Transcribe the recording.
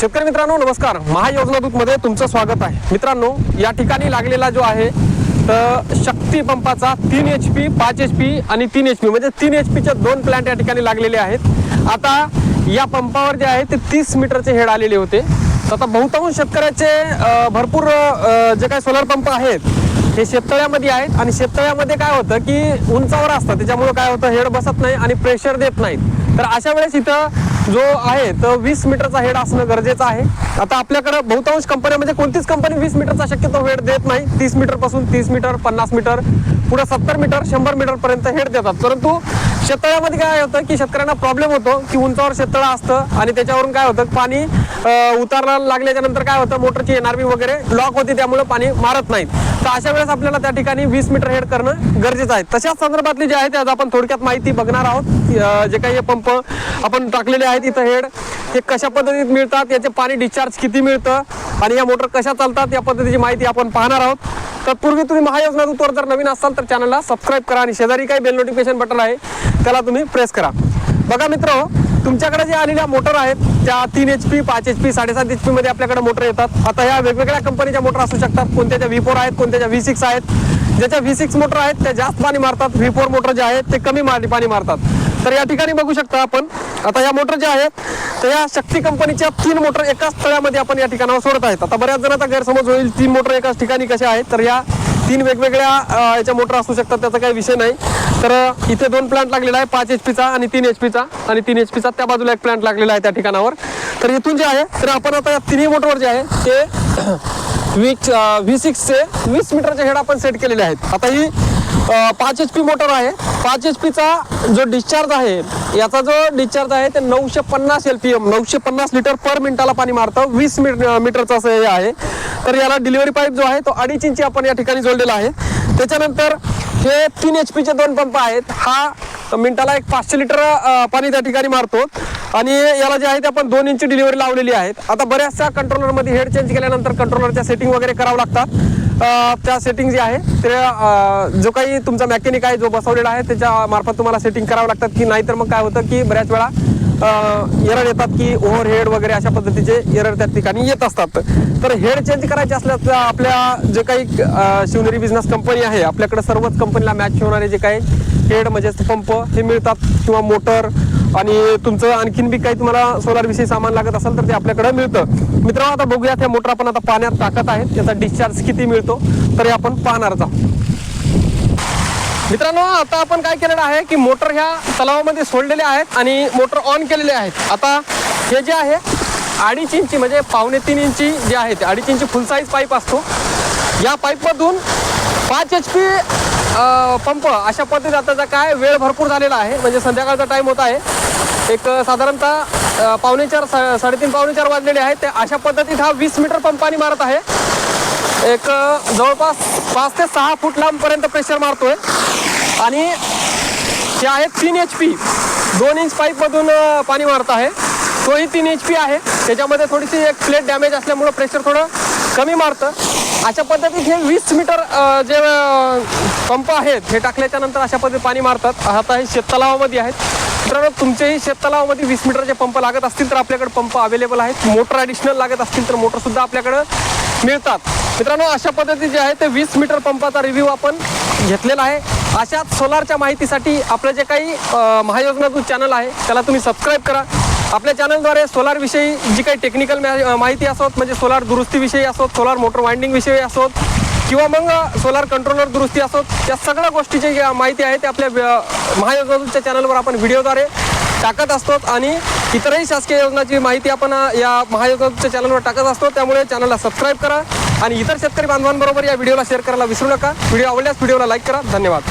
शेतकरी मित्रांनो नमस्कार. महायोजनादूतमध्ये तुमचं स्वागत आहे. मित्रांनो या ठिकाणी लागलेला जो आहे तर शक्ती पंपाचा तीन एच पी पाच एच पी आणि तीन एच पी म्हणजे तीन एच पीचे दोन प्लांट या ठिकाणी लागलेले आहेत. आता या पंपावर जे आहे ते तीस मीटरचे हेड आलेले होते. तर आता बहुतांश शेतकऱ्याचे भरपूर जे काही सोलर पंप आहेत हे शेततळ्यामध्ये आहेत. आणि शेततळ्यामध्ये काय होतं की उंचावर असतं. त्याच्यामुळे काय होतं हेड बसत नाही आणि प्रेशर देत नाहीत. तर अशा वेळेस इथं जो आहे तो वीस मीटरचा हेड असणं गरजेचं आहे. आता आपल्याकडे बहुतांश कंपन्यामध्ये म्हणजे कोणतीच कंपनी वीस मीटरचा शक्यतो हेड देत नाही. तीस मीटरपासून तीस मीटर पन्नास मीटर पुढे सत्तर मीटर शंभर मीटरपर्यंत हेड देतात. परंतु शेततळ्यामध्ये काय होतं की शेतकऱ्यांना प्रॉब्लेम होतो की उंचावर शेततळं असतं आणि त्याच्यावरून काय होतं पाणी उतारायला लागल्याच्या नंतर काय होतं मोटरची एनआरबी वगैरे लॉक होते त्यामुळे पाणी मारत नाहीत. तर अशा वेळेस आपल्याला त्या ठिकाणी वीस मीटर हेड करणं गरजेचं आहे. तशाच संदर्भातली जे आहे ते आज आपण थोडक्यात माहिती बघणार आहोत. जे काही हे पंप आपण टाकलेले आहेत इथं हेड. हे कशा पद्धतीत मिळतात याचे पाणी डिस्चार्ज किती मिळतं आणि या मोटर कशा चालतात या पद्धतीची माहिती आपण पाहणार आहोत. तत्पूर्वी तुम्ही महायोजना दूतवर जर नवीन असाल तर चॅनलला सबस्क्राईब करा आणि शेजारी काही बेल नोटिफिकेशन बटन आहे त्याला तुम्ही प्रेस करा. बघा मित्र तुमच्याकडे जे आलेल्या मोटर आहेत त्या तीन एच पी पाच एच पी साडेसात एच पी मध्ये आपल्याकडे मोटर येतात. आता ह्या वेगवेगळ्या कंपनीच्या मोटर असू शकतात. कोणत्याच्या व्ही फोर आहेत कोणत्याच्या व्ही सिक्स आहेत. ज्याच्या व्ही सिक्स मोटर आहेत त्या जास्त पाणी मारतात. व्ही फोर मोटर जे आहेत ते कमी मार- पाणी मारतात. तर या ठिकाणी बघू शकता आपण. आता या मोटर ज्या आहेत तर या शक्ती कंपनीच्या तीन मोटर एकाच तळ्यामध्ये आपण या ठिकाणावर सोडत आहेत. आता बऱ्याच जणांचा गैरसमज होईल तीन मोटर एकाच ठिकाणी कशा आहेत तर या तीन वेगवेगळ्या याच्या मोटर असू शकतात त्याचा काही विषय नाही. तर इथे दोन प्लांट लागलेला आहे पाच एच पीचा आणि तीन एच पीचा आणि तीन एच पीचा त्या बाजूला एक प्लांट लागलेला आहे त्या ठिकाणावर. तर इथून जे आहे तर आपण आता या तिन्ही मोटरवर जे आहे ते वी वी सिक्सचे वीस मीटरचे हेड आपण सेट केलेले आहेत. आता ही पाच एच पी मोटर आहे. पाच एच पीचा जो डिस्चार्ज आहे याचा जो डिस्चार्ज आहे ते नऊशे पन्नास एल पी एम नऊशे पन्नास लिटर पर मिनिटाला पाणी मारतं. वीस मीट मीटरचं असं हे आहे. तर याला डिलिव्हरी पाईप जो आहे तो अडीच इंची आपण या ठिकाणी जोडलेला आहे. त्याच्यानंतर हे तीन एच पीचे दोन पंप आहेत. हा मिनिटाला एक पाचशे लिटर पाणी त्या ठिकाणी मारतो. आणि याला जे आहे ते आपण दोन इंची डिलिव्हरी लावलेली आहेत. आता बऱ्याचशा कंट्रोलरमध्ये हेड चेंज केल्यानंतर कंट्रोलरच्या सेटिंग वगैरे करावं लागतात. त्या सेटिंग जे आहे. ते जो काही तुमचा मॅकॅनिक आहे जो बसवलेला आहे त्याच्या मार्फत तुम्हाला सेटिंग करावं लागतात की नाहीतर मग काय होतं की बऱ्याच वेळा एरर येतात की ओव्हर हेड वगैरे अशा पद्धतीचे एरर त्या ठिकाणी येत असतात. तर हेड चेंज करायचे असल्यास तर आपल्या जे काही शिवनेरी बिझनेस कंपनी आहे आपल्याकडे सर्वच कंपनीला मॅच होणारे जे काही हेड म्हणजेच पंप हे मिळतात किंवा मोटर आणि तुमचं आणखीन बी काही तुम्हाला सोलार विषयी सामान लागत असेल तर ते आपल्याकडे मिळतं. मित्रांनो आता बघूया त्या मोटर आपण आता पाण्यात टाकत आहेत. त्याचा डिस्चार्ज किती मिळतो तर हे आपण पाहणारच आहोत मित्रांनो आता आपण काय केलेलं आहे की मोटर ह्या तलावामध्ये सोडलेले आहेत आणि मोटर ऑन केलेले आहेत. आता हे जे आहे अडीच इंची म्हणजे पावणे तीन इंची जे आहे ते अडीच इंची फुल साईज पाईप असतो. या पाईपमधून पाच एच पी पंप अशा पद्धतीत आता काय वेळ भरपूर झालेला आहे. म्हणजे संध्याकाळचा टाईम होत आहे. एक साधारणतः अ, पावणे चार सा- साडेतीन पावणे चार वाजलेले आहेत. ते अशा पद्धतीत हा वीस मीटर पंपानी मारत आहे. एक जवळपास पाच ते सहा फूट लांबपर्यंत प्रेशर मारतोय. आणि हे आहे तीन एच पी दोन इंच पाईपमधून पाणी मारत आहे. तोही तीन एच पी आहे. त्याच्यामध्ये थोडीशी एक प्लेट डॅमेज असल्यामुळं प्रेशर थोडं कमी मारतं. अशा पद्धतीत हे वीस मीटर जे पंप आहेत हे टाकल्याच्या नंतर अशा पद्धतीत पाणी मारतात. आता हे शेततलावामध्ये आहेत. मित्रांनो तुमचेही शेततलावामध्ये वीस मीटरचे पंप लागत असतील तर आपल्याकडे पंप अवेलेबल आहेत. मोटर ॲडिशनल लागत असतील तर मोटरसुद्धा आपल्याकडं मिळतात. मित्रांनो अशा पद्धती जे आहे ते वीस मीटर पंपाचा रिव्ह्यू आपण घेतलेला आहे. अशाच सोलारच्या माहितीसाठी आपलं जे काही महायोजना जो चॅनल आहे त्याला तुम्ही सबस्क्राईब करा. आपल्या चॅनलद्वारे सोलारविषयी जी काही टेक्निकल माहिती असोत म्हणजे सोलार दुरुस्तीविषयी असोत सोलार मोटर वाइंडिंग विषयी असोत किंवा मग सोलार कंट्रोलर दुरुस्ती असोत या सगळ्या गोष्टीची जी माहिती आहे ते आपल्या व्य- महायोजनाच्या चॅनलवर आपण व्हिडिओद्वारे टाकत असतो आणि इतरही शासकीय योजनाची माहिती आपण या महायोजनाच्या चॅनलवर टाकत असतो त्यामुळे चॅनलला सबस्क्राईब करा आणि इतर शेतकरी बांधवांबरोबर या व्हिडिओला शेअर करायला विसरू नका. व्हिडिओ आवडल्यास व्हिडिओला लाईक करा. धन्यवाद.